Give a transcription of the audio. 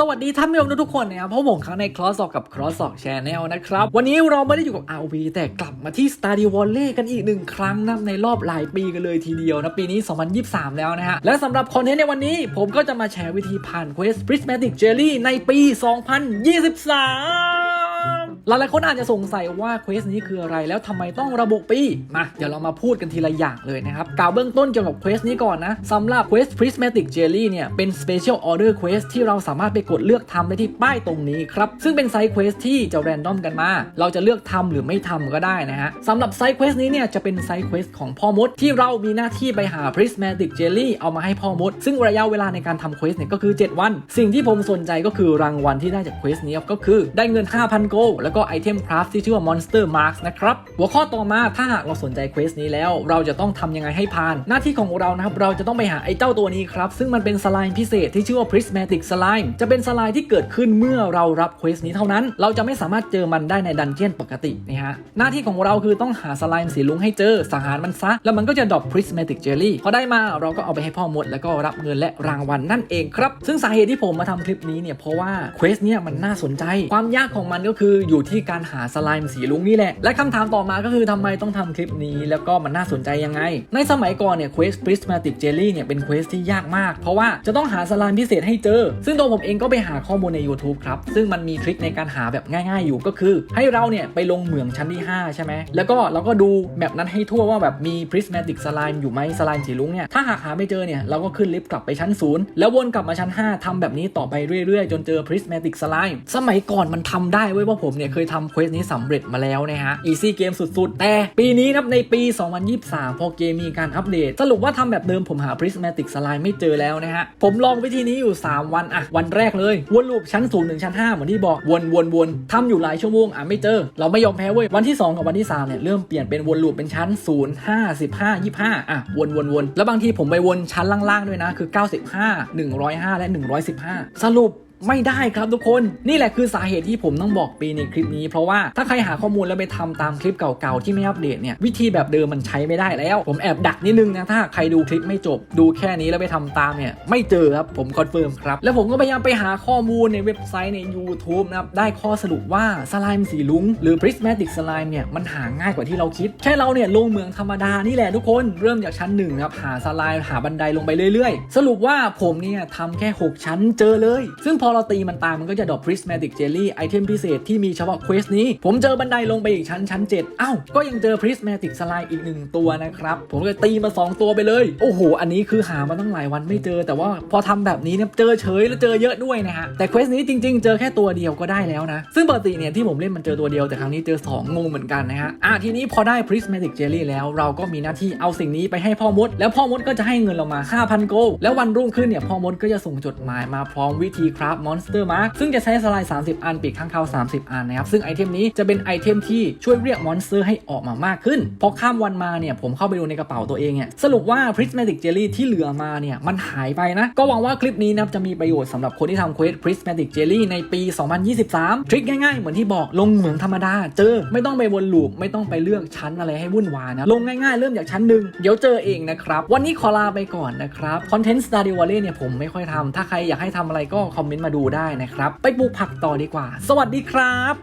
สวัสดีท่านผู้ชมทุกคนนะครับพบผมครั้งในคลอสซอกกับคลอสซอกชแนลนะครับ วันนี้เราไม่ได้อยู่กับ RV แต่กลับมาที่ Stardew a l l e y กันอีกหนึ่งครั้งนะในรอบหลายปีกันเลยทีเดียวนะปีนี้ 2023 แล้วนะฮะ และสำหรับคอนเทนต์ในวันนี้ ผมก็จะมาแชร์วิธีผ่าน Quest Prismatic Jelly ในปี 2023 หลายๆคนอาจจะสงสัยว่าเควสนี้คืออะไร แล้วทำไมต้องระบุปีมาเดี๋ยวเรามาพูดกันทีละอย่างเลยนะครับ กล่าวเบื้องต้นเกี่ยวกับเควสนี้ก่อนนะสำหรับ Quest Prismatic Jelly เนี่ย เป็น Special Order Quest ที่เราสามารถไปกดเลือกทำได้ที่ป้ายตรงนี้ครับ ซึ่งเป็นไซต์เควสที่จะแรนดอมกันมา เราจะเลือกทำหรือไม่ทำก็ได้นะฮะสำหรับไซต์เควสนี้เนี่ยจะเป็นไซต์เควสของพ่อมดที่เรามีหน้าที่ไปหา Prismatic Jelly เอามาให้พ่อมด ซึ่งระยะเวลาในการทำเควสเนี่ยก็คือ 7 วัน สิ่งที่ผมสนใจก็คือรางวัลที่ได้จากเควสนี้ก็คือได้เงิน 5,000 โกลแล้วก็ไอเทมคราฟที่ชื่อว่า Monster Marks นะครับ หัวข้อต่อมาถ้าหากเราสนใจเควสนี้แล้ว เราจะต้องทำยังไงให้ผ่าน หน้าที่ของเรานะครับ เราจะต้องไปหาไอเจ้าตัวนี้ครับ ซึ่งมันเป็นสไลม์พิเศษที่ชื่อว่า Prismatic Slime จะเป็นสไลม์ที่เกิดขึ้นเมื่อเรารับเควสนี้เท่านั้น เราจะไม่สามารถเจอมันได้ในดันเจียนปกตินะฮะ หน้าที่ของเราคือต้องหาสไลม์สีลุงให้เจอ สังหารมันซะ แล้วมันก็จะดรอป Prismatic Jelly พอได้มาเราก็เอาไปให้พ่อมด แล้วก็รับเงินและรางวัลนั่นเองครับ ซึ่งสาเหตุที่ผมมาทำคลิปนี้เนี่ยเพราะว่าเควสเนี่ยมันน่าสนใจ ความยากของมันก็คืออยู่ที่การหาสไลม์สีลุงนี่แหละ และคำถามต่อมาก็คือทำไมต้องทำคลิปนี้ แล้วก็มันน่าสนใจยังไง ในสมัยก่อนเนี่ยเควส Prismatic Jelly เนี่ยเป็นเควสที่ยากมาก เพราะว่าจะต้องหาสไลม์พิเศษให้เจอ ซึ่งตัวผมเองก็ไปหาข้อมูลใน YouTube ครับ ซึ่งมันมีทริคในการหาแบบง่าย ๆ อยู่ก็คือ ให้เราเนี่ยไปลงเหมืองชั้นที่ 5 ใช่ไหมแล้วก็เราก็ดูแมปนั้นให้ทั่วว่าแบบมี Prismatic Slime อยู่ไหมสไลม์สีลุงเนี่ยถ้าหากหาไม่เจอเนี่ยเราก็ขึ้นลิฟต์กลับไปชั้น 0 แล้ววนกลับมาชั้น 5ทำแบบนี้ต่อไปเรื่อยๆ จนเจอ Prismatic Slime สมัยก่อนมันทำได้เว้ยว่าผมเนี่ยเคยทำเควสนี้สำเร็จมาแล้วนะฮะ Easy Game สุดๆ แต่ปีนี้นับในปี 2023 พอเกมมีการอัปเดต สรุปว่าทำแบบเดิมผมหา Prismatic Slime ไม่เจอแล้วนะฮะ ผมลองวิธีนี้อยู่ 3 วันอะวันแรกเลย วนลูปชั้น0ถึงชั้น 5 เหมือนที่บอกวนวนวนทำอยู่หลายชั่วโมงอะไม่เจอ เราไม่ยอมแพ้เว้ย วันที่ 2 กับวันที่ 3 เนี่ย เริ่มเปลี่ยนเป็นวนลูปเป็นชั้น 0 5 15 25 อะวนวนวนแล้วบางทีผมไปวนชั้นล่างๆด้วยนะคือ 95 105 และ 115 สรุป ไม่ได้ครับทุกคน นี่แหละคือสาเหตุที่ผมต้องบอกปีในคลิปนี้ เพราะว่าถ้าใครหาข้อมูลแล้วไปทำตามคลิปเก่าๆที่ไม่อัปเดตเนี่ยวิธีแบบเดิมมันใช้ไม่ได้แล้ว ผมแอบดักนิดนึงนะถ้าใครดูคลิปไม่จบ ดูแค่นี้แล้วไปทำตามเนี่ยไม่เจอครับผมคอนเฟิร์มครับ แล้วผมก็พยายามไปหาข้อมูลในเว็บไซต์ใน YouTube นะครับได้ข้อสรุปว่าสไลม์สีลุงหรือ Prismatic Slime เนี่ยมันหาง่ายกว่าที่เราคิด แค่เราเนี่ยลงเมืองธรรมดานี่แหละทุกคนเริ่มจากชั้นหนึ่งนะครับหาสไลม์หาบันไดลงไปเรื่อยๆ สรุปว่าผมเนี่ยทำแค่ 6 ชั้นเจอเลย ซึ่งพออเราตีมันตายมันก็จะดรอป Prismatic Jelly ไอเทมพิเศษที่มีเฉพาะเควสนี้ ผมเจอบันไดลงไปอีกชั้นชั้น7เอ้าก็ยังเจอ Prismatic Slime อีกหนึ่งตัวนะครับ ผมก็ตีมา 2 ตัวไปเลย โอ้โห อันนี้คือหามาตั้งหลายวันไม่เจอ แต่ว่าพอทำแบบนี้เนี่ยเจอเฉยแล้วเจอเยอะด้วยนะฮะ แต่เควสนี้จริง ๆ เจอแค่ตัวเดียวก็ได้แล้วนะ ซึ่งปกติเนี่ยที่ผมเล่นมันเจอตัวเดียวแต่ครั้งนี้เจอ2งงเหมือนกันนะฮะ อะทีนี้พอได้ Prismatic Jelly แล้วเราก็มีหน้าที่เอาสิ่งนี้ไปให้พ่อมด แล้วพ่อมดก็จะให้เงินเรามา5,000โกลแล้ววันรุ่งขึ้นเนี่ยพ่อมดก็จะส่งจดหมายมาพร้อมวิธีคราฟมอนสเตอร์มาร์ซึ่งจะใช้สไลด์ 30 อันปีกข้างคา30 อันนะครับ ซึ่งไอเทมนี้จะเป็นไอเทมที่ช่วยเรียกมอนสเตอร์ให้ออกมามากขึ้น พอข้ามวันมาเนี่ยผมเข้าไปดูในกระเป๋าตัวเองเนี่ยสรุปว่า Prismatic Jelly ที่เหลือมาเนี่ยมันหายไปนะ ก็หวังว่าคลิปนี้นะจะมีประโยชน์สำหรับคนที่ทำเควส Prismatic Jelly ในปี 2023 ทริคง่ายๆ เหมือนที่บอกลงเหมืองธรรมดา เจอไม่ต้องไปวนลูปไม่ต้องไปเลือกชั้นอะไรให้วุ่นวายนะลงง่ายๆ เริ่มจากชั้นหนึ่งเดี๋ยวเจอเองนะครับวันนี้ขอลาไปก่อนนะครับคอนเทนต์ Stardew Valley เนี่ยผมไม่ค่อยทำถ้าใครอยากให้ทำอะไรก็คอมเมนต์มาดูได้นะครับ ไปปลูกผักต่อดีกว่า สวัสดีครับ